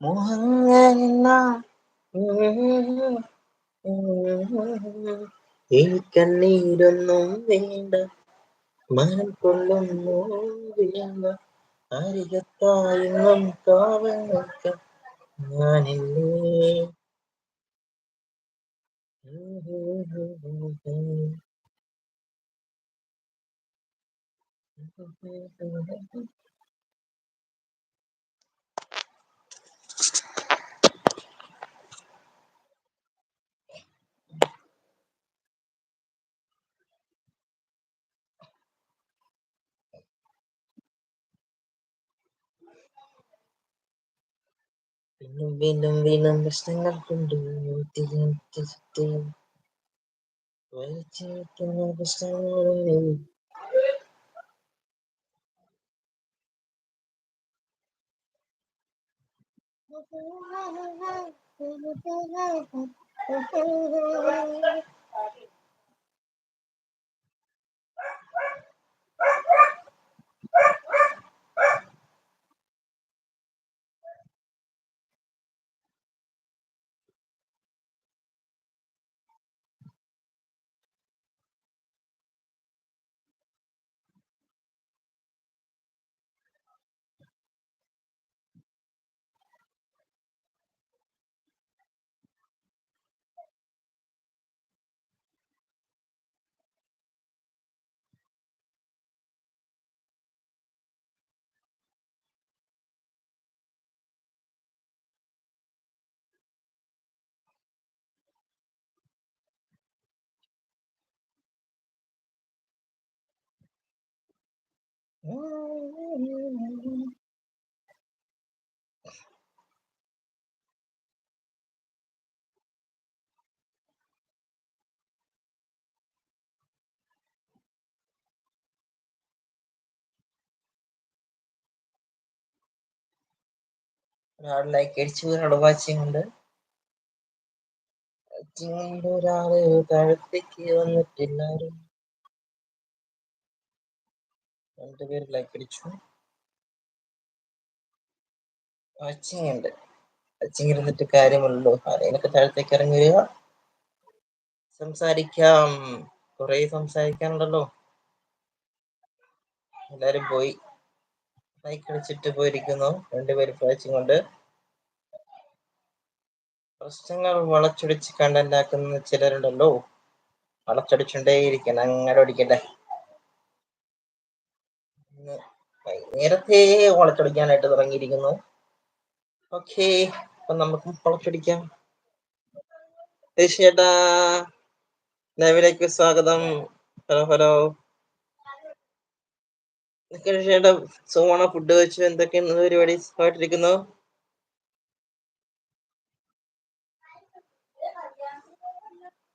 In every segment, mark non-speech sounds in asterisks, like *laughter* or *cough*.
മോഹങ്ങളെല്ലാം ഈ കണ്ണീരൊന്നും വേണ്ട. മനം കൊള്ളുന്നു വേണ്ട. അരികത്തായെന്നും കാവൽ നിൽക്കാൻ ഞാനില്ലേ. വീണ്ടും Minum, minum, minum, bersenang pun dulu, tiang, tiang, tiang. Wajib pun bersenang *laughs* dulu. ഒരാൾ ലൈക്ക് അടിച്ചു ഒരാൾ വാച്ചിങ് ഉണ്ട് വാച്ചിങ് ഉണ്ട് ഒരാൾ താഴത്തേക്ക് വന്നിട്ടില്ലാരും രണ്ടുപേര് ലൈക്ക് അടിച്ചു. വാച്ചിങ് ഉണ്ട്. അച്ചിങ് ഇരുന്നിട്ട് കാര്യമുള്ളൂ. അതിനൊക്കെ താഴത്തേക്ക് ഇറങ്ങി വരിക. സംസാരിക്കാം. കുറെ സംസാരിക്കാനുണ്ടല്ലോ. എല്ലാരും പോയി. ലൈക്ക് അടിച്ചിട്ട് പോയിരിക്കുന്നു. രണ്ടുപേര് വാച്ചിങ് ഉണ്ട്. പ്രശ്നങ്ങൾ വളച്ചൊടിച്ച് കണ്ടന്റാക്കുന്ന ചിലരുണ്ടല്ലോ. വളച്ചൊടിച്ചുകൊണ്ടേയിരിക്കണം അങ്ങനെ ഒടിക്കട്ടെ ഇന്ന് നേരത്തെ വളച്ചൊടിക്കാനായിട്ട് തുടങ്ങിയിരിക്കുന്നു. ഓക്കെ അപ്പൊ നമുക്ക് വളച്ചൊടിക്കാം. ചേട്ടാ ലൈവിലേക്ക് സ്വാഗതം. Hello hello. ചേട്ടാ സോണ ഫുഡ് വെച്ചു എന്തൊക്കെയാണ് പരിപാടി? സുഖമായിട്ടിരിക്കുന്നു?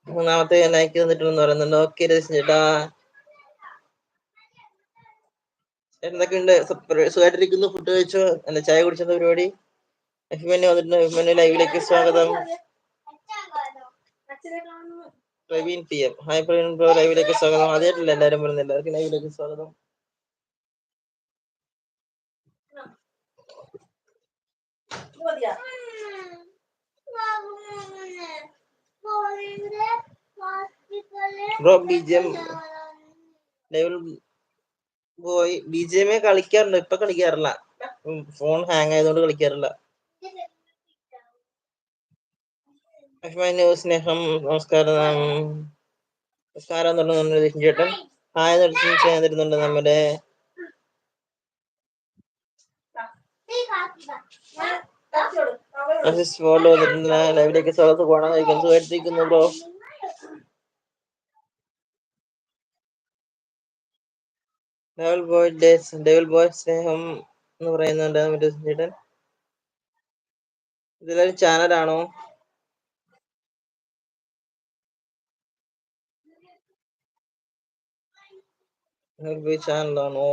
മൂന്നാമത്തെ ലൈക്ക് തന്നിട്ടുണ്ടെന്ന് പറയുന്നുണ്ട്. ഓക്കെ ചേട്ടാ എന്തൊക്കെയുണ്ട്? സുഖമായിട്ടിരിക്കുന്നു ഫുഡ് കഴിച്ചോ? എന്താ ചായ കുടിച്ചത് പരിപാടി? അഭിമന്യു വന്നിട്ടുണ്ട് അഭിമന്യു ലൈവിലേക്ക് സ്വാഗതം. Praveen P M. Hi Praveen pro ലൈവിലേക്ക് സ്വാഗതം. ആദ്യമായിട്ടില്ല എല്ലാവരും പറയുന്നത് എല്ലാവർക്കും ലൈവിലേക്ക് സ്വാഗതം. ബ്രോ ബി ജി എം ലൈവിൽ പോയി. ബി ജി എം കളിക്കാറുണ്ട്. ഇപ്പൊ കളിക്കാറില്ല. ഫോൺ ഹാങ് ആയതുകൊണ്ട് കളിക്കാറില്ല. സ്നേഹം നമസ്കാരം നമസ്കാരം തുടങ്ങുന്നുണ്ട് ചേട്ടൻ. ഹായ് തരുന്നുണ്ട് നമ്മുടെ ലൈവിലേക്ക് സ്വാഗതം. പോകണം കഴിക്കാൻ സുഖമായിട്ടിരിക്കുന്നു bro devil boy days devil boy സ്നേഹം എന്ന് പറയുന്നുണ്ട് മറ്റേ ചേട്ടൻ ഇതിലൊരു ചാനലാണോ ചാനലാണോ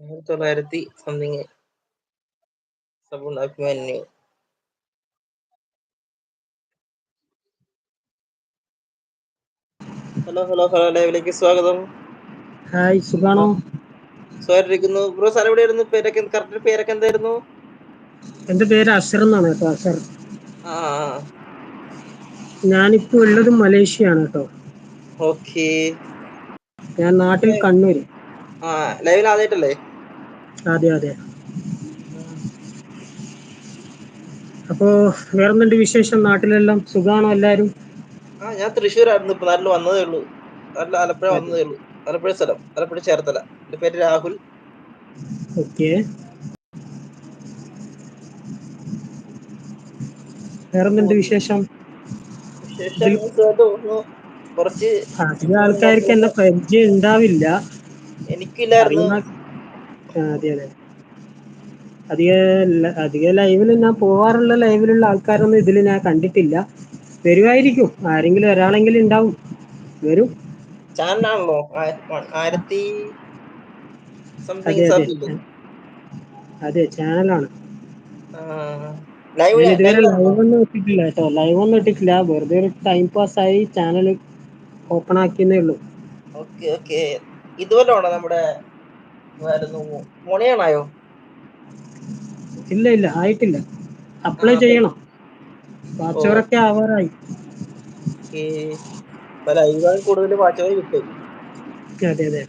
ആയിരത്തി തൊള്ളായിരത്തി സംതിങ് സബുണ്ട് അഭിമന്യു ഹലോ ഹലോ ഹലോ ലൈവിലേക്ക് സ്വാഗതം. ഹായ് സുഖാണോ? സുഖായിട്ടിരിക്കുന്നു ബ്രോ സ്ഥലം എവിടെയായിരുന്നു പേരൊക്കെ കറക്റ്റ് പേരൊക്കെ എന്തായിരുന്നു? എന്റെ പേര് അഷർ എന്നാണ് കേട്ടോ അഷർ ആ ഞാനിപ്പോ ഉള്ളത് മലേഷ്യയാണ് കേട്ടോ. ഓക്കേ. ഞാൻ നാട്ടിൽ കണ്ണൂര്. ആ ലൈവിൽ ആദ്യമായിട്ടല്ലേ അതെ അതെ. അപ്പോ അപ്പൊ വേറെന്തുണ്ട് വിശേഷം? നാട്ടിലെല്ലാം സുഖാണോ എല്ലാരും? ആഹ് ഞാൻ തൃശ്ശൂരായിരുന്നു. ഇപ്പൊ നാട്ടിൽ വന്നതേ ഉള്ളൂ. നല്ല ആലപ്പുഴ വന്നതേ ഉള്ളൂ ആലപ്പുഴ സ്ഥലം. ആലപ്പുഴ ചേർത്തല. എന്റെ പേര് രാഹുൽ. ഓക്കെ. വേറെന്തുണ്ട് വിശേഷം? കുറച്ച് അധികം ആൾക്കാർക്ക് എന്നെ പരിചയം ഉണ്ടാവില്ല. എനിക്കില്ലായിരുന്നു. അതെ അതെ. അധിക അധിക ലൈവിൽ ഞാൻ പോവാറുള്ള ലൈവിലുള്ള ആൾക്കാരൊന്നും ഇതിൽ ഞാൻ കണ്ടിട്ടില്ല. വരുവായിരിക്കും. ആരെങ്കിലും ഒരാളെങ്കിലും ഉണ്ടാവും. വരും. ചാനലാണല്ലോ ആയിരത്തി അതെ ചാനലാണ്. ഇതുവരെ ലൈവ് ഒന്നും ഇട്ടിട്ടില്ല കേട്ടോ. ലൈവ് ഒന്നും ഇട്ടിട്ടില്ല. വെറുതെ ഒരു ടൈം പാസ് ആയി ചാനൽ ഓപ്പൺ ആക്കിയെന്നേ ഉള്ളൂ. ഓക്കെ ഓക്കെ ഇതുവല്ലോ നമ്മുടെ മൊണയണായോ ഇല്ല ഇല്ല. ആയിട്ടില്ല. അപ്ലൈ ചെയ്യണം. വാച്ചവറൊക്കെ ആവാറായി. അഴ കൂടുതൽ പാച്ചക കിട്ടും അതെ അതെ.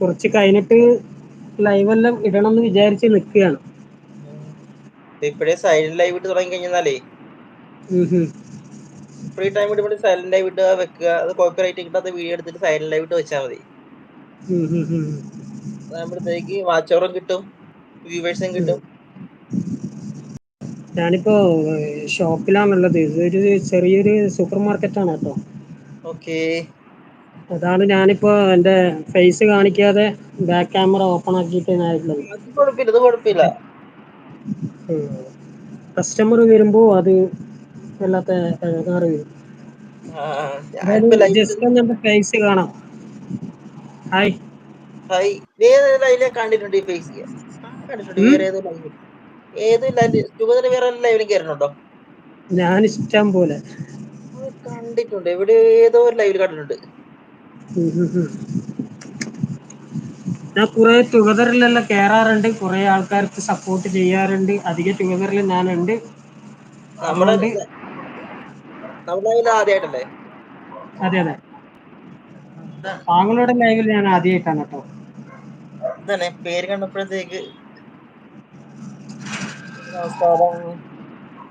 കുറച്ച് കഴിഞ്ഞിട്ട് ലൈവെല്ലാം ഇടണംന്ന് വിചാരിച്ച് നിക്കുകയാണ്. ഇപ്പഴേ സൈലന്റ് ലൈവ് ഇട്ട് തുടങ്ങി കഴിഞ്ഞാലേ. ഫ്രീ ടൈം ഇടുമ്പോൾ സൈലന്റ് ലൈവ് ഇട്ട് വെക്കുക. അത് കോപ്പറേറ്റ് കിട്ടാത്ത വീഡിയോ എടുത്തിട്ട് സൈലന്റ് ലൈവ് ഇട്ട് വെച്ചാൽ മതി. അതാകുമ്പോഴത്തേക്ക് വാച്ചവറും കിട്ടും വ്യൂവേഴ്സും കിട്ടും. ഞാനിപ്പോ ഷോപ്പിലാണുള്ളത്. ഇതൊരു ചെറിയൊരു സൂപ്പർ മാർക്കറ്റ് ആണ് കേട്ടോ. ഓക്കേ. അതാണ് ഞാനിപ്പോ എന്റെ ഫേസ് കാണിക്കാതെ ബാക്ക് ക്യാമറ ഓപ്പൺ ആക്കിയിട്ട് ഞാനുള്ളത് അത് കുഴപ്പമില്ല അത് കുഴപ്പമില്ല. കസ്റ്റമർ വരുമ്പോ അത് വല്ലാത്ത ഇടങ്ങേറ് വരും. ആ എന്തായാലും ഞാനിപ്പോ ലൈവിൽ ജസ്റ്റ് ഒന്ന് ഫേസ് കാണാം. ഹായ്. ഹായ്. ഏതെങ്കിലും ലൈവിൽ കണ്ടിട്ടുണ്ടോ ഈ ഫേസ്. കണ്ടിട്ടുണ്ട്. ഉം? വേറെ ഏതോ ഏത് വേറെ വല്ല ലൈവിലും കേറിയിട്ടുണ്ടോ? ഞാൻ ഇഷ്ടം പോലെ. കണ്ടിട്ടുണ്ട്. എവിടെ ഏതോ ഒരു ലൈവിൽ കണ്ടിട്ടുണ്ട്. ഞാൻ കുറെ ടുഗെദറിലെല്ലാം കേറാറുണ്ട്. കുറെ ആൾക്കാർക്ക് സപ്പോർട്ട് ചെയ്യാറുണ്ട്. അധിക ടുഗെദറിലും ഞാനുണ്ട്. ആദ്യായിട്ടല്ലേ? അതെ അതെ. താങ്കളുടെ ലൈവിൽ ഞാൻ ആദ്യമായിട്ടാണ് കേട്ടോ. പേര് കണ്ടപ്പോഴത്തേക്ക് നമസ്കാരം.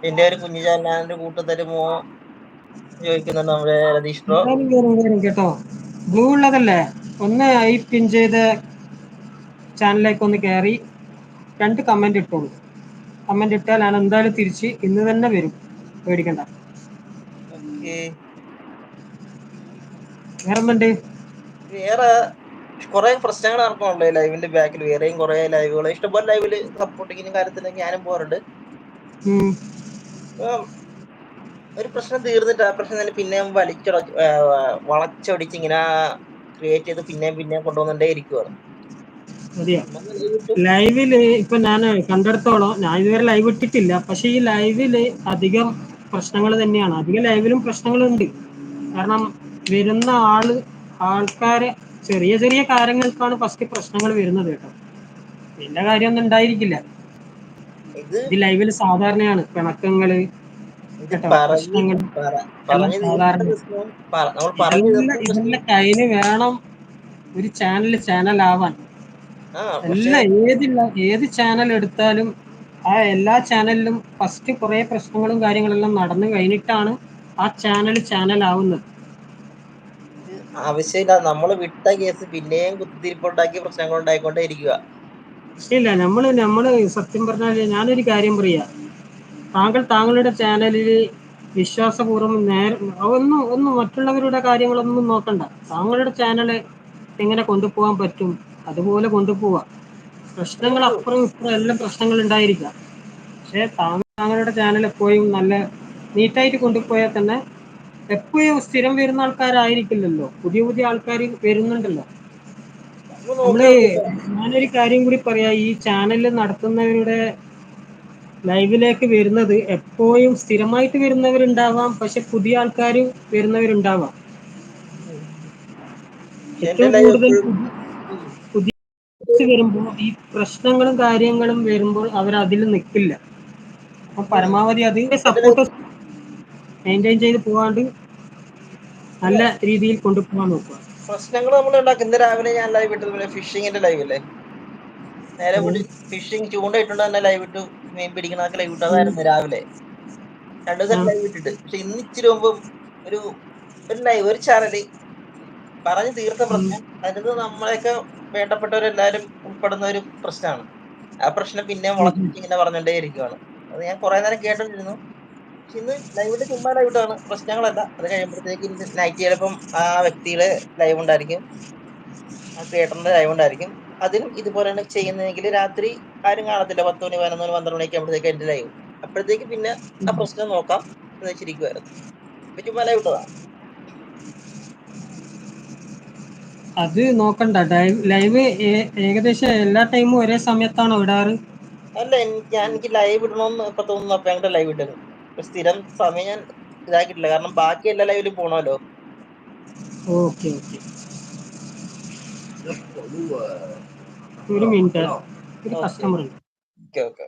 എന്റെ ഒരു കുഞ്ഞു ചാനലിന്റെ കൂട്ട് തരുമോ ചോദിക്കുന്നുണ്ട് നമ്മുടെ രതീഷ് കേറും കേട്ടോ. ബ്ലൂ ഉള്ളതല്ലേ? ഒന്ന് ഐ പിൻ ചെയ്ത് ചാനലിലേക്ക് ഒന്ന് കയറി രണ്ട് കമന്റ് ഇട്ടോളൂ. കമന്റ് ഇട്ടാൽ ഞാൻ എന്തായാലും തിരിച്ച് ഇന്ന് തന്നെ വരും. പേടിക്കണ്ട. വേറെ എന്തുണ്ട് വേറെ കുറെ പ്രശ്നങ്ങൾ നടക്കുന്നുണ്ട് ലൈവിന്റെ ബാക്കിൽ വേറെയും കുറെ ലൈവുകൾ ഇഷ്ടംപോലെ ലൈവിൽ സപ്പോർട്ടിങ്ങിനും കാര്യത്തിലും ഞാനും പോറുണ്ട് ഒരു പ്രശ്നം തീർന്നിട്ട് ആ പ്രശ്നം തന്നെ പിന്നെ വലിച്ചട വളച്ചൊടിച്ച് ഇങ്ങനെ ക്രിയേറ്റ് ചെയ്ത് പിന്നെയും പിന്നെയും കൊണ്ടുവന്നോണ്ടേ ഇരിക്കുവാണ്. ലൈവിൽ ഇപ്പൊ ഞാൻ കണ്ടെടുത്തോളം ഞാൻ ഇതുവരെ ലൈവ് ഇട്ടിട്ടില്ല. പക്ഷെ ഈ ലൈവിൽ അധികം പ്രശ്നങ്ങൾ തന്നെയാണ്. അധികം ലൈവിലും പ്രശ്നങ്ങളുണ്ട്. കാരണം വരുന്ന ആൾ ആൾക്കാരെ ചെറിയ ചെറിയ കാര്യങ്ങൾക്കാണ് ഫസ്റ്റ് പ്രശ്നങ്ങൾ വരുന്നത് കേട്ടോ. പിന്നെ കാര്യമൊന്നും ഉണ്ടായിരിക്കില്ല. ഇത് ലൈവിൽ സാധാരണയാണ്. പിണക്കങ്ങൾ ഇതിന്റെ കയ്യിൽ വേണം ഒരു ചാനൽ ചാനൽ ആവാൻ. എല്ലാം ഏതില്ല ഏത് ചാനൽ എടുത്താലും ആ എല്ലാ ചാനലിലും ഫസ്റ്റ് കുറെ പ്രശ്നങ്ങളും കാര്യങ്ങളെല്ലാം നടന്നു കഴിഞ്ഞിട്ടാണ് ആ ചാനൽ ചാനൽ ആവുന്നത്. ആവശ്യമില്ല. നമ്മൾ വിട്ട കേസ് പിന്നെയും കുത്തിരിപ്പ് ഉണ്ടാക്കി പ്രശ്നങ്ങൾ ഉണ്ടായിക്കൊണ്ടേ ഇരിക്കുക ഇല്ല നമ്മൾ നമ്മൾ സത്യം പറഞ്ഞാൽ ഞാനൊരു കാര്യം പറയാ. താങ്കൾ താങ്കളുടെ ചാനലിൽ വിശ്വാസപൂർവം നേരെ ഒന്നും ഒന്നും മറ്റുള്ളവരുടെ കാര്യങ്ങളൊന്നും നോക്കണ്ട. താങ്കളുടെ ചാനൽ എങ്ങനെ കൊണ്ടുപോകാൻ പറ്റും? അതുപോലെ കൊണ്ടുപോവാ. പ്രശ്നങ്ങൾ അപ്പുറം ഇപ്പുറം എല്ലാം പ്രശ്നങ്ങൾ ഉണ്ടായിരിക്കാം പക്ഷെ താങ്കളുടെ ചാനൽ എപ്പോഴും നല്ല നീറ്റായിട്ട് കൊണ്ടുപോയാൽ തന്നെ എപ്പോഴും സ്ഥിരം വരുന്ന ആൾക്കാരായിരിക്കില്ലല്ലോ. പുതിയ പുതിയ ആൾക്കാർ വരുന്നുണ്ടല്ലോ. നമ്മൾ ഞാനൊരു കാര്യം കൂടി പറയാ. ഈ ചാനലിൽ നടത്തുന്നവരുടെ ലൈവിലേക്ക് വരുന്നത് എപ്പോഴും സ്ഥിരമായിട്ട് വരുന്നവരുണ്ടാവാം. പക്ഷെ പുതിയ ആൾക്കാര് വരുന്നവരുണ്ടാവാം. ഏറ്റവും കൂടുതൽ പുതിയ വരുമ്പോൾ ഈ പ്രശ്നങ്ങളും കാര്യങ്ങളും വരുമ്പോൾ അവർ അതിൽ നിൽക്കില്ല. അപ്പൊ പരമാവധി അതിന്റെ സപ്പോർട്ട് മെയിന്റെയിൻ ചെയ്ത് പോവാണ്ട് നല്ല രീതിയിൽ കൊണ്ടുപോകാൻ നോക്കുക. പ്രശ്നങ്ങൾ നമ്മൾ ഉണ്ടാക്കും. ഇന്ന് രാവിലെ ഞാൻ ലൈവ് ഇട്ടത് ഫിഷിങ്ങിന്റെ ലൈവ് അല്ലേ നേരെ. ഫിഷിംഗ് ചൂണ്ട ഇട്ടുണ്ട് തന്നെ ലൈവ് ഇട്ടു. മീൻ പിടിക്കണ ലൈവ് ഇട്ടു അതായിരുന്നു രാവിലെ. രണ്ടു ദിവസം ലൈവ് ഇട്ടിട്ട്. പക്ഷെ ഇന്ന് ഇച്ചിരി മുമ്പ് ഒരു ഒരു ലൈവ് ഒരു ചാനൽ പറഞ്ഞു തീർത്ത പ്രശ്നം. അതിന് നമ്മളെയൊക്കെ വേണ്ടപ്പെട്ടവരെല്ലാരും ഉൾപ്പെടുന്ന ഒരു പ്രശ്നമാണ്. ആ പ്രശ്നം പിന്നെ മുളച്ചിങ്ങനെ ഇങ്ങനെ പറഞ്ഞോണ്ടേ ഇരിക്കുവാണ് അത് ഞാൻ കുറെ നേരം കേട്ടോണ്ടിരുന്നു പക്ഷെ ഇന്ന് ലൈവിട്ട് ചുമ്മാ ലൈവ് ഇട്ടാണ് പ്രശ്നങ്ങളല്ല അത് കഴിയുമ്പോഴത്തേക്ക് നൈറ്റ് ചിലപ്പം ആ വ്യക്തിയുടെ ലൈവ് ഉണ്ടായിരിക്കും. ആ ക്രിയേറ്ററിന്റെ ലൈവ് ഉണ്ടായിരിക്കും. അതിനും ഇതുപോലെയാണ് ചെയ്യുന്നതെങ്കിൽ രാത്രി ആരും കാണത്തില്ല. പത്ത് മണി പതിനൊന്ന് മണി പന്ത്രണ്ട് മണിക്ക് ആകുമ്പോഴത്തേക്ക് എന്റെ ലൈവ് അപ്പോഴത്തേക്ക് പിന്നെ ആ പ്രശ്നം നോക്കാം. എന്ന് വെച്ചിരിക്കുവായിരുന്നു. ഇപ്പൊ ചുമ്മാ ലൈവ് അത് നോക്കണ്ട. ലൈവ് ലൈവ് ഏകദേശം എല്ലാ ടൈമും ഒരേ സമയത്താണോ ഇടാറ് അല്ല ഞാൻ എനിക്ക് ലൈവ് ഇടണമെന്ന് ഇപ്പൊ തോന്നുന്നു. അപ്പൊ ഞങ്ങളുടെ ലൈവ് ഇട്ടത് സ്ഥിരം സമയം ഞാൻ ഇതാക്കിയിട്ടില്ല. കാരണം ബാക്കി എല്ലാ ലൈവിലും പോണല്ലോ. Okay okay. ഒരു മിനിറ്റ്. ഒരു കസ്റ്റമർ ഉണ്ട്. Okay okay.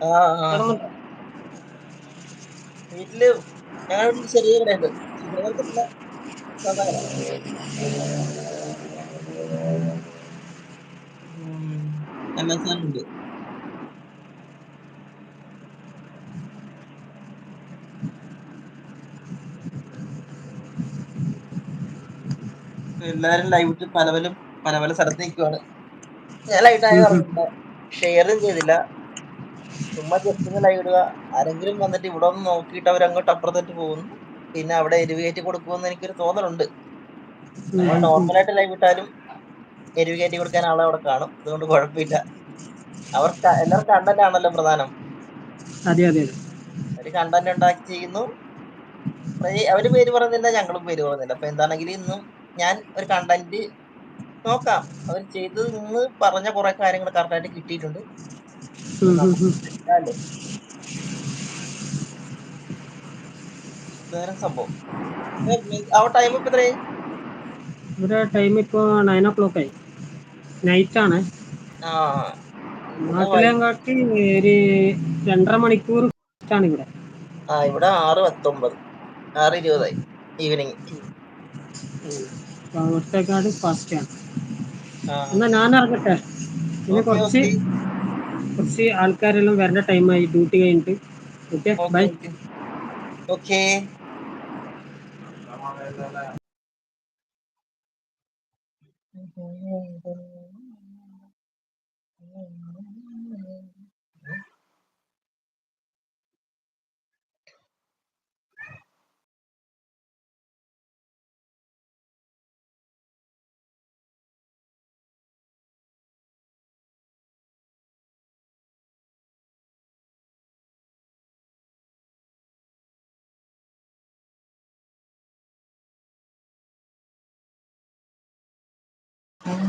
ആ പറഞ്ഞോളൂ വീട്ടിൽ ഞങ്ങളുടെ വീട്ടിൽ ചെറിയ കടയുണ്ട്. ഇല്ല സാധാ കട ഉണ്ട് എല്ലാരും ലൈവ് ഇട്ട് പല പല പല പല സ്ഥലത്ത് നിൽക്കുവാണ് ഞാൻ ലൈവിട്ടായി. പറഞ്ഞില്ല ഷെയറും ചെയ്തില്ല. ചുമ്മാ ജസ്റ്റ് ലൈവ് ഇടുക. ആരെങ്കിലും വന്നിട്ട് ഇവിടെ ഒന്ന് നോക്കിയിട്ട് അവർ അങ്ങോട്ട് അപ്പുറത്തോട്ട് പോകുന്നു. പിന്നെ അവിടെ എരിവ് കയറ്റി കൊടുക്കുമെന്ന് എനിക്കൊരു തോന്നലുണ്ട്. നോർമലായിട്ട് ലൈവ് ഇട്ടാലും എരിവ് കയറ്റി കൊടുക്കാൻ ആളെ അവിടെ കാണും. അതുകൊണ്ട് കുഴപ്പമില്ല. അവർക്ക് എല്ലാവർക്കും കണ്ടന്റ് ആണല്ലോ പ്രധാനം. അതെ അതെ അതെ. അവർ കണ്ടന്റ് ഉണ്ടാക്കി ചെയ്യുന്നു. അവർ പേര് പറയുന്നില്ല ഞങ്ങളും പേര് പറയുന്നില്ല. അപ്പൊ എന്താണെങ്കിലും ഇന്നും ഞാൻ ഒരു കണ്ടന്റ് നോക്കാം. അവർ ചെയ്തത് നിന്ന് പറഞ്ഞ കുറെ കാര്യങ്ങൾ കറക്റ്റായിട്ട് കിട്ടിയിട്ടുണ്ട്. സംഭവം. ആ ടൈം ഇപ്പൊ എത്രയായി? ഇവിടെ ടൈം ഇപ്പോൾ നയൻ ഓ ക്ലോക്ക് ആയി. നൈറ്റ് ആണ്. ആ. ഇവിടെ നാട്ടിലെ വൈ- കാട്ടി ഒരു രണ്ടര മണിക്കൂർ ആണ് ഇവിടെ. ആ ഇവിടെ ആറ് പത്തൊമ്പത്. ആറ് ഇരുപതായി. ഈവനിങ് ఒట్టగాడు ఫస్ట్ ഞാനിറങ്ങട്ടെ പിന്നെ കുറച്ച് കുറച്ച് ആൾക്കാരെല്ലാം വരേണ്ട ടൈമായി ഡ്യൂട്ടി കഴിഞ്ഞിട്ട് okay bye okay Thank you. Okay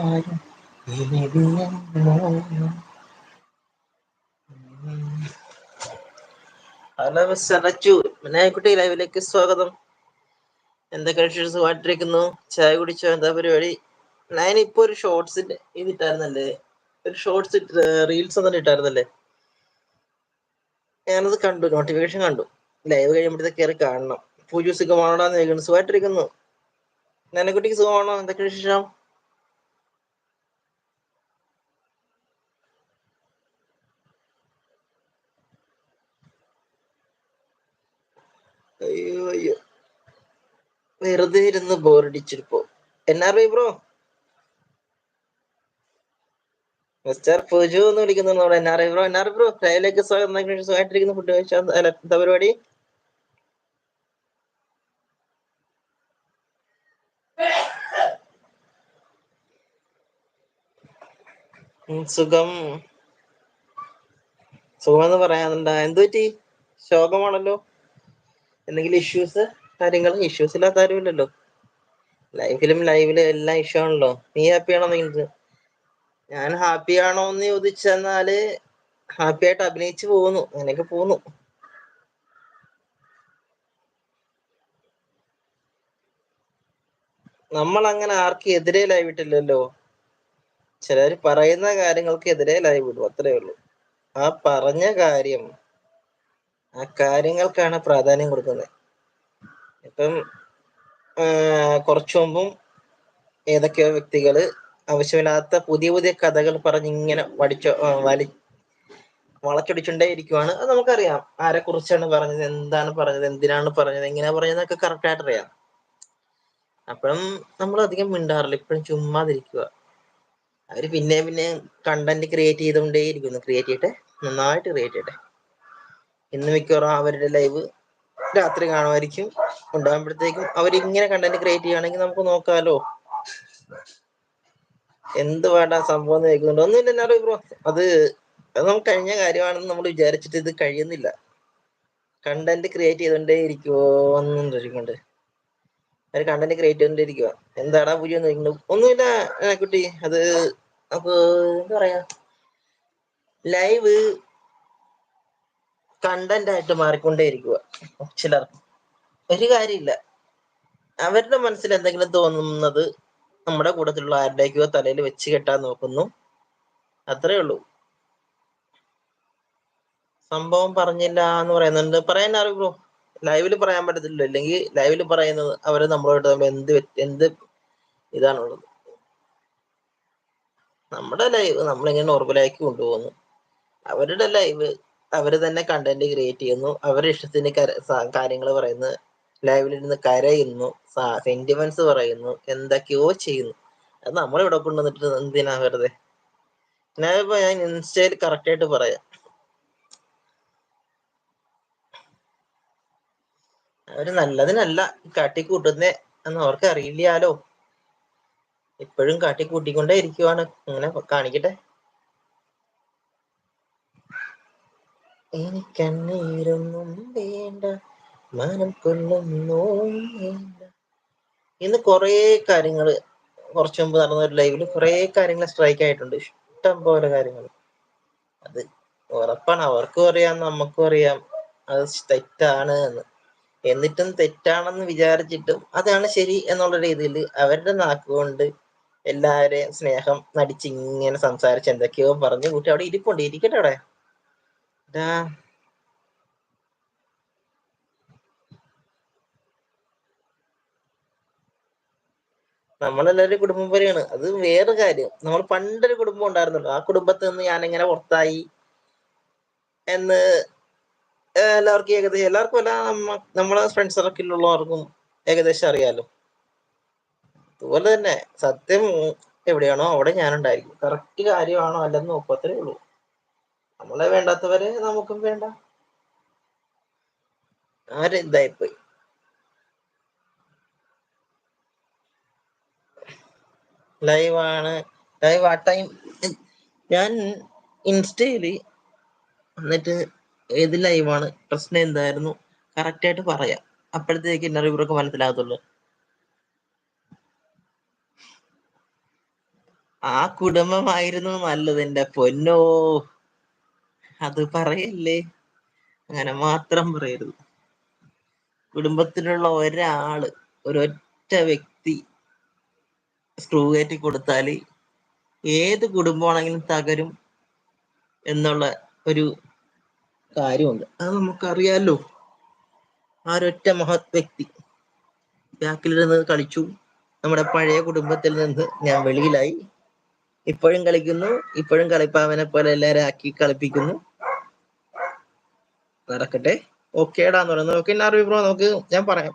okay hello miss Achu Vinayakkutty ലൈവിലേക്ക് സ്വാഗതം. എന്താ വിശേഷം? വാട്ടിരിക്കുന്നു ചായ കുടിച്ചോ? എന്താ പരിപാടി? ഞാൻ ഇപ്പൊ ഒരു ഷോർട്സിന്റെ ഇതിട്ടായിരുന്നല്ലേ ഒരു ഷോർട്സ് റീൽസ് ഒന്നും ഇട്ടായിരുന്നല്ലേ ഞാനത് കണ്ടു. നോട്ടിഫിക്കേഷൻ കണ്ടു. ലൈവ് കഴിയുമ്പോഴത്തേക്ക് കയറി കാണണം. പൂജ സുഖമാണോ സുഖമായിട്ടിരിക്കുന്നു. നനക്കുട്ടിക്ക് സുഖമാണോ? എന്തൊക്കെ വിശേഷം? അയ്യോ അയ്യോ. വെറുതെ ഇരുന്ന് ബോറടിച്ചിരിപ്പോ എൻ ബ്രോ മിസ്റ്റർ പൂജു എന്ന് വിളിക്കുന്നു N R I bro N bro ലൈവിലേക്ക് സ്വാഗതം. സുഖമായിട്ടിരിക്കുന്ന. ഫുഡ് കഴിച്ചാൽ എന്താ പരിപാടി? സുഖം. സുഖമെന്ന് പറയാനുണ്ടാ? എന്തുപറ്റി? ശോകമാണല്ലോ? എന്തെങ്കിലും ഇഷ്യൂസ് കാര്യങ്ങൾ ഇഷ്യൂസ് ഇല്ലാത്ത കാര്യമില്ലല്ലോ. ലൈഫിലും ലൈവിലും എല്ലാം ഇഷ്യൂ ആണല്ലോ. നീ ഹാപ്പി ആണോ നിങ്ങൾക്ക് ഞാൻ ഹാപ്പി ആണോ എന്ന് ചോദിച്ചെന്നാൽ ഹാപ്പി ആയിട്ട് അഭിനയിച്ചു പോകുന്നു. അങ്ങനെയൊക്കെ പോകുന്നു. നമ്മൾ അങ്ങനെ ആർക്കും എതിരെ ലൈവ് ഇട്ടില്ലല്ലോ. ചിലർ പറയുന്ന കാര്യങ്ങൾക്ക് എതിരെ ലൈവ് ഇടും. അത്രേ ഉള്ളൂ. ആ പറഞ്ഞ കാര്യം ആ കാര്യങ്ങൾക്കാണ് പ്രാധാന്യം കൊടുക്കുന്നത്. ഇപ്പം കുറച്ചു മുമ്പും ഏതൊക്കെയോ വ്യക്തികൾ ആവശ്യമില്ലാത്ത പുതിയ പുതിയ കഥകൾ പറഞ്ഞ് ഇങ്ങനെ വടിച്ചോ വലി വളച്ചൊടിച്ചുകൊണ്ടേ ഇരിക്കുവാണ് അത് നമുക്കറിയാം. ആരെ കുറിച്ചാണ് പറഞ്ഞത്? എന്താണ് പറഞ്ഞത്? എന്തിനാണ് പറഞ്ഞത്? എങ്ങനെയാ പറഞ്ഞതെന്നൊക്കെ കറക്റ്റ് ആയിട്ട് അറിയാം അപ്പോഴും നമ്മൾ അധികം മിണ്ടാറില്ല. ഇപ്പോഴും ചുമ്മാതിരിക്കുക അവർ പിന്നെ പിന്നെ കണ്ടന്റ് ക്രിയേറ്റ് ചെയ്തുകൊണ്ടേ ഇരിക്കുന്നു ക്രിയേറ്റ് ചെയ്യട്ടെ? നന്നായിട്ട് ക്രിയേറ്റ് ചെയ്യട്ടെ. ഇന്ന് മിക്കവാറും അവരുടെ ലൈവ് രാത്രി കാണുമായിരിക്കും. ഉണ്ടാകുമ്പോഴത്തേക്കും അവർ ഇങ്ങനെ കണ്ടന്റ് ക്രിയേറ്റ് ചെയ്യുകയാണെങ്കിൽ നമുക്ക് നോക്കാലോ. എന്ത് വേണ്ട സംഭവം എന്ന് കേൾക്കുന്നുണ്ട് ഒന്നുമില്ല ബ്രോ അത് അത് നമുക്ക് കഴിഞ്ഞ കാര്യമാണെന്ന് നമ്മൾ വിചാരിച്ചിട്ട് ഇത് കഴിയുന്നില്ല. കണ്ടന്റ് ക്രിയേറ്റ് ചെയ്തുകൊണ്ടേ ഇരിക്കുവോ എന്നും ചോദിക്കുന്നുണ്ട്. അവർ കണ്ടന്റ് ക്രിയേറ്റ് ചെയ്തോണ്ടിരിക്കുക എന്താടാ പുതിയ ഒന്നുമില്ല കുട്ടി. അത് അപ്പൊ എന്താ പറയാ? ലൈവ് കണ്ടന്റ് ആയിട്ട് മാറിക്കൊണ്ടേയിരിക്കുക ചിലർ. ഒരു കാര്യമില്ല. അവരുടെ മനസ്സിൽ എന്തെങ്കിലും തോന്നുന്നത് നമ്മുടെ കൂട്ടത്തിലുള്ള ആരുടെയൊക്കെയോ തലയിൽ വെച്ച് കെട്ടാൻ നോക്കുന്നു. അത്രേ ഉള്ളൂ. സംഭവം പറഞ്ഞില്ല എന്ന് പറയുന്നുണ്ട്. പറയാൻ അറിവ് ബ്രോ? ലൈവിൽ പറയാൻ പറ്റത്തില്ല അല്ലെങ്കിൽ ലൈവിൽ പറയുന്നത് അവർ നമ്മളോട് നമ്മൾ എന്ത് എന്ത് ഇതാണുള്ളത്? നമ്മുടെ ലൈവ് നമ്മളിങ്ങനെ നോർമലാക്കി കൊണ്ടുപോകുന്നു. അവരുടെ ലൈവ് അവർ തന്നെ കണ്ടന്റ് ക്രിയേറ്റ് ചെയ്യുന്നു. അവരുടെ ഇഷ്ടത്തിന് കാര്യങ്ങൾ പറയുന്നു. ലൈവിൽ ഇരുന്ന് കരയുന്നു സെന്റിമെന്റ്സ് പറയുന്നു എന്തൊക്കെയോ ചെയ്യുന്നു. അത് നമ്മളിവിടെ കൊണ്ടുവന്നിട്ട് എന്തിനാ വെറുതെ? ഞാനിപ്പോ ഞാൻ ഇൻസ്റ്റയിൽ കറക്റ്റ് ആയിട്ട് പറയാം. അവർ നല്ലതിനല്ല കാട്ടിക്കൂട്ടുന്നേ എന്ന് അവർക്ക് അറിയില്ലാലോ ഇപ്പോഴും കാട്ടിക്കൂട്ടിക്കൊണ്ടേ ഇരിക്കുവാണ്. അങ്ങനെ കാണിക്കട്ടെ? എനിക്കണ്ണീരൊന്നും വേണ്ട. മനം കൊല്ലുന്നു വേണ്ട. ഇന്ന് കുറേ കാര്യങ്ങൾ കുറച്ചു മുമ്പ് നടന്ന ഒരു ലൈവിൽ കുറേ കാര്യങ്ങൾ സ്ട്രൈക്ക് ആയിട്ടുണ്ട്. ഇഷ്ടം പോലെ കാര്യങ്ങൾ അത് ഉറപ്പാണ്. അവർക്കും അറിയാം നമുക്കും അറിയാം. അത് തെറ്റാണ് എന്ന്. എന്നിട്ടും തെറ്റാണെന്ന് വിചാരിച്ചിട്ടും അതാണ് ശരി എന്നുള്ള രീതിയിൽ അവരുടെ നാക്കുകൊണ്ട് എല്ലാവരെയും സ്നേഹം നടിച്ച് ഇങ്ങനെ സംസാരിച്ച് എന്തൊക്കെയോ പറഞ്ഞു കൂട്ടി. അവിടെ ഇരിപ്പുണ്ട്. ഇരിക്കട്ടെ അവിടെ. ദാ. നമ്മളെല്ലാവരും കുടുംബം പോലെയാണ്. അത് വേറെ കാര്യം. നമ്മൾ പണ്ടൊരു കുടുംബം ഉണ്ടായിരുന്നല്ലോ. ആ കുടുംബത്തിൽ നിന്ന് ഞാൻ എങ്ങനെ പുറത്തായി എന്ന് എല്ലാവർക്കും ഏകദേശം എല്ലാവർക്കും അല്ല നമ്മ നമ്മളെ ഫ്രണ്ട് സർക്കിളിലുള്ളവർക്കും ഏകദേശം അറിയാലോ. അതുപോലെ തന്നെ സത്യം എവിടെയാണോ അവിടെ ഞാനുണ്ടായിരിക്കും. കറക്റ്റ് കാര്യമാണോ അല്ലെന്ന് നോക്കത്തേ ഉള്ളൂ. നമ്മളെ വേണ്ടാത്തവരെ നമുക്കും വേണ്ട. ആരെന്തായിപ്പോയി ലൈവാണ്. ലൈവ് ആ ടൈം ഞാൻ ഇൻസ്റ്റയിൽ എന്നിട്ട് ഏത് ലൈവാണ്? പ്രശ്നം എന്തായിരുന്നു? കറക്റ്റ് ആയിട്ട് പറയാം. അപ്പോഴത്തേക്ക് എന്നെ ഇവർക്ക് മനസ്സിലാകത്തുള്ളൂ. ആ കുടുംബമായിരുന്നു നല്ലത് എന്റെ പൊന്നോ. അത് പറയല്ലേ? അങ്ങനെ മാത്രം പറയരുത്. കുടുംബത്തിലുള്ള ഒരാൾ ഒരൊറ്റ വ്യക്തി സ്ക്രൂ കയറ്റി കൊടുത്താൽ ഏത് കുടുംബമാണെങ്കിലും തകരും എന്നുള്ള ഒരു കാര്യമുണ്ട്. അത് നമുക്കറിയാലോ. ആ ഒരൊറ്റ മഹത് വ്യക്തി ബാക്കിലിരുന്ന് കളിച്ചു. നമ്മുടെ പഴയ കുടുംബത്തിൽ നിന്ന് ഞാൻ വെളിയിലായി. ഇപ്പോഴും കളിക്കുന്നു. ഇപ്പോഴും കളിപ്പാവനെ പോലെ എല്ലാവരും ആക്കി കളിപ്പിക്കുന്നു. നടക്കട്ടെ? ഓക്കേടാന്ന് പറയുന്നത്. ഓക്കെ അറിവ് ബ്രോ നമുക്ക് ഞാൻ പറയാം.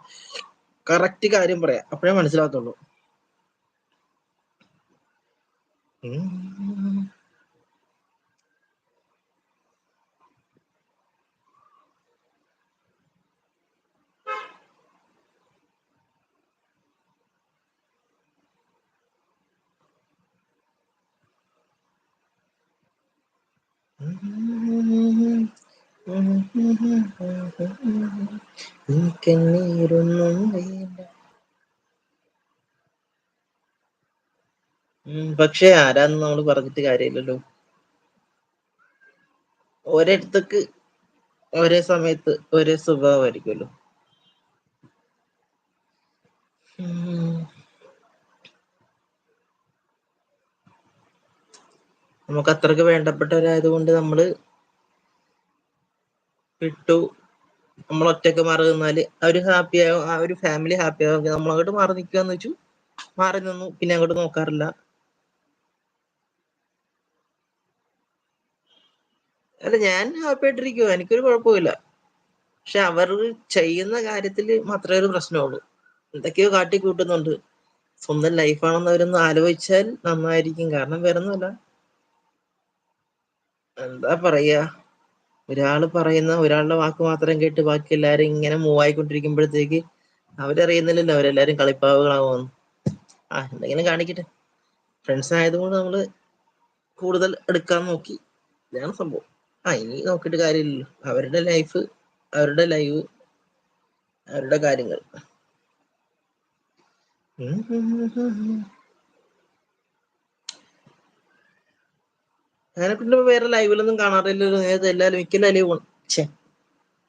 കറക്റ്റ് കാര്യം പറയാം. അപ്പോഴേ മനസ്സിലാകത്തുള്ളൂ. ഉം. പക്ഷെ ആരാന്ന് നമ്മൾ പറഞ്ഞിട്ട് കാര്യമില്ലല്ലോ. ഒരിടത്തേക്ക് ഒരേ സമയത്ത് ഒരേ സ്വഭാവമായിരിക്കുമല്ലോ. നമുക്ക് അത്രയ്ക്ക് വേണ്ടപ്പെട്ടവരായതുകൊണ്ട് നമ്മൾ വിട്ടു നമ്മൾ ഒറ്റയ്ക്ക് മാറി നിന്നാൽ അവർ ഹാപ്പി ആവും. ആ ഒരു ഫാമിലി ഹാപ്പി ആവും. നമ്മൾ അങ്ങോട്ട് മാറി നിൽക്കാന്ന് വെച്ചു. മാറി നിന്നു. പിന്നെ അങ്ങോട്ട് നോക്കാറില്ല. അല്ല ഞാൻ ഹാപ്പി ആയിട്ടിരിക്കുവോ. എനിക്കൊരു കുഴപ്പമില്ല പക്ഷെ അവർ ചെയ്യുന്ന കാര്യത്തിൽ മാത്രമേ ഒരു പ്രശ്നമുള്ളൂ. എന്തൊക്കെയോ കാട്ടി കൂട്ടുന്നുണ്ട് സ്വന്തം ലൈഫാണെന്ന് അവരൊന്ന് ആലോചിച്ചാൽ നന്നായിരിക്കും. കാരണം വേറൊന്നുമല്ല. എന്താ പറയാ? ഒരാൾ പറയുന്ന ഒരാളുടെ വാക്ക് മാത്രം കേട്ട് ബാക്കി എല്ലാരും ഇങ്ങനെ മൂവ് ആയിക്കൊണ്ടിരിക്കുമ്പോഴത്തേക്ക് അവരറിയുന്നില്ലല്ലോ അവരെല്ലാരും കളിപ്പാവുകളാവുമെന്ന്. ആ എന്തെങ്കിലും കാണിക്കട്ടെ. ഫ്രണ്ട്സ് ആയതുകൊണ്ട് നമ്മൾ കൂടുതൽ എടുക്കാൻ നോക്കി. ഇതാണ് സംഭവം. ആ ഇനി നോക്കിയിട്ട് കാര്യമില്ലല്ലോ. അവരുടെ ലൈഫ് അവരുടെ ലൈവ് അവരുടെ കാര്യങ്ങൾ ഉം ഉം ഉം ഉം ഉം. അങ്ങനെ പിന്നെ വേറെ ലൈവിലൊന്നും കാണാറില്ലല്ലോ നേരത്തെ എല്ലാവരും മിക്ക ലൈവ് ഛേ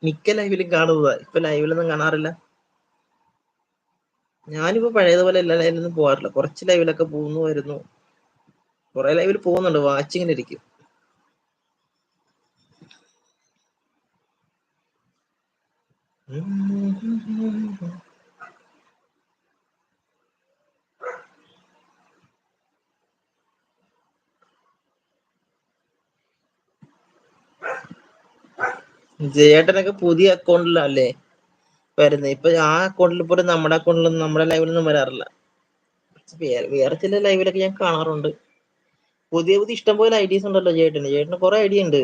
മിക്ക ലൈവിലും കാണുന്നതാ. ഇപ്പൊ ലൈവിലൊന്നും കാണാറില്ല. ഞാനിപ്പോ പഴയതുപോലെ എല്ലാ ലൈവിലൊന്നും പോകാറില്ല കുറച്ച് ലൈവിലൊക്കെ പോകുന്നു വരുന്നു. കുറെ ലൈവിൽ പോകുന്നുണ്ട്. വാച്ചിങ്ങനെ ഇരിക്കും. ജയേട്ടനൊക്കെ പുതിയ അക്കൗണ്ടിലല്ലേ വരുന്നത് ഇപ്പൊ ആ അക്കൗണ്ടിൽ പോലും നമ്മുടെ അക്കൗണ്ടിലൊന്നും നമ്മുടെ ലൈവിലൊന്നും വരാറില്ല. വേറെ വേറെ ചില ലൈവിലൊക്കെ ഞാൻ കാണാറുണ്ട്. പുതിയ പുതിയ ഇഷ്ടംപോലെ ഐഡിയസ് ഉണ്ടല്ലോ ജയേട്ടന്. ജയേട്ടന് കുറെ ഐഡിയ ഉണ്ട്.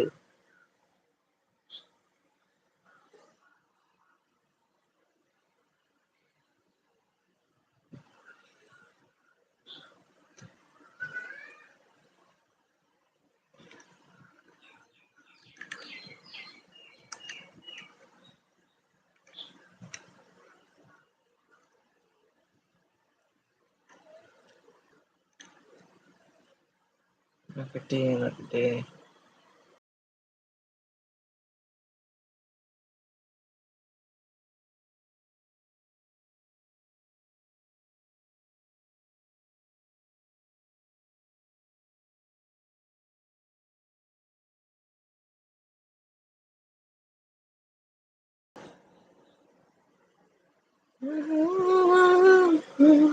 Have a day a day. Hmm.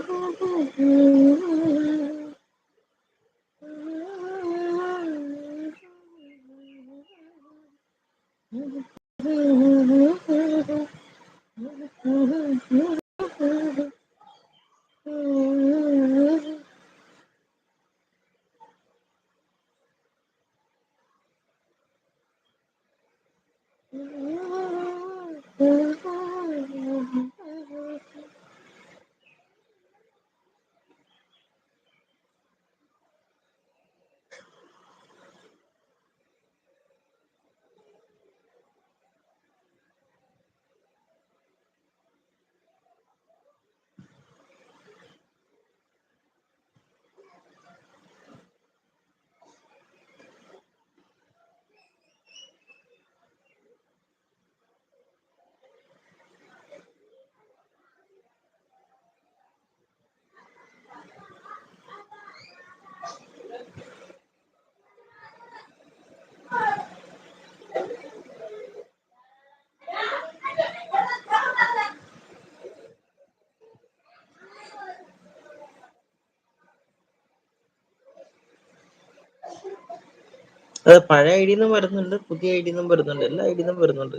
പഴയ ഐഡിന്നും വരുന്നുണ്ട് പുതിയ ഐ ഡിന്നും വരുന്നുണ്ട് എല്ലാ ഐ ഡിന്നും വരുന്നുണ്ട്.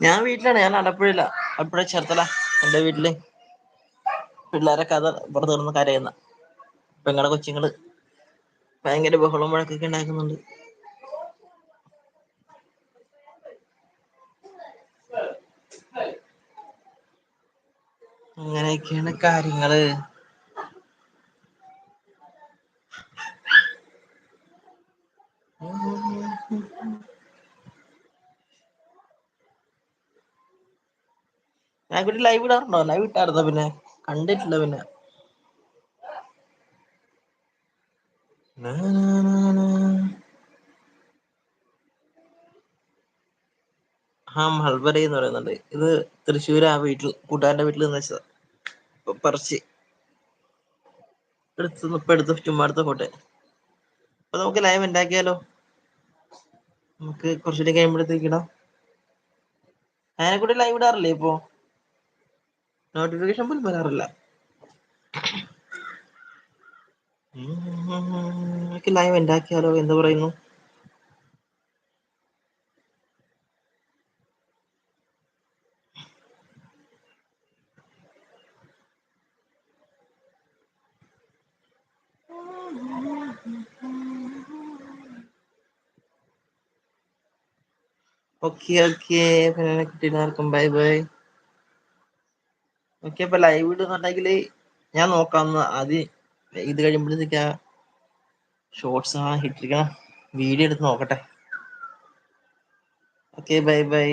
ഞാൻ വീട്ടിലാണ് ഞാൻ അടപ്പുഴയില്ല അടപ്പുഴ ചേർത്തല എന്റെ വീട്ടിൽ. പിള്ളേരെ കഥ പുറത്ത് കിടന്ന് കരയുന്ന പെങ്ങടെ കൊച്ചുങ്ങൾ. ഭയങ്കര ബഹളം വഴക്കൊക്കെ ഉണ്ടാക്കുന്നുണ്ട്. അങ്ങനെയൊക്കെയാണ് കാര്യങ്ങൾ. ഞാൻ കൂടി ലൈവ് ഇടാറുണ്ടോ? ലൈവ് ഇട്ടായിരുന്നോ പിന്നെ? കണ്ടിട്ടില്ല പിന്നെ. ആ മൾബറി എന്ന് പറയുന്നുണ്ട്. ഇത് തൃശ്ശൂർ ആ വീട്ടിൽ കൂട്ടുകാരന്റെ വീട്ടിൽ നിന്ന് വെച്ചതാ. പറിച്ച് എടുത്ത് ഇപ്പൊ എടുത്ത് ചുമ്മാ എടുത്ത ഫോട്ടോ അപ്പൊ നമുക്ക് ലൈവ് ഉണ്ടാക്കിയാലോ? നമുക്ക് കുറച്ചുകൂടി കഴിയുമ്പോഴത്തേക്ക് ഇടാം. അതിനെ കൂടി ലൈവ് ഇടാറില്ലേ ഇപ്പോ? നോട്ടിഫിക്കേഷൻ പോലും വരാറില്ല. ലൈവ് ഉണ്ടാക്കിയാലോ? എന്ത് പറയുന്നു? Okay okay. എല്ലാവർക്കും ബൈ ബൈ. ഓക്കെ അപ്പൊ ലൈവ് ഇടുന്നുണ്ടെങ്കിൽ ഞാൻ നോക്കാം ആദ്യം ഇത് കഴിയുമ്പോഴത്തേക്ക് ഷോർട്സ് ആ ഹിറ്റിരിക്കണം വീഡിയോ എടുത്ത് നോക്കട്ടെ. Okay bye bye.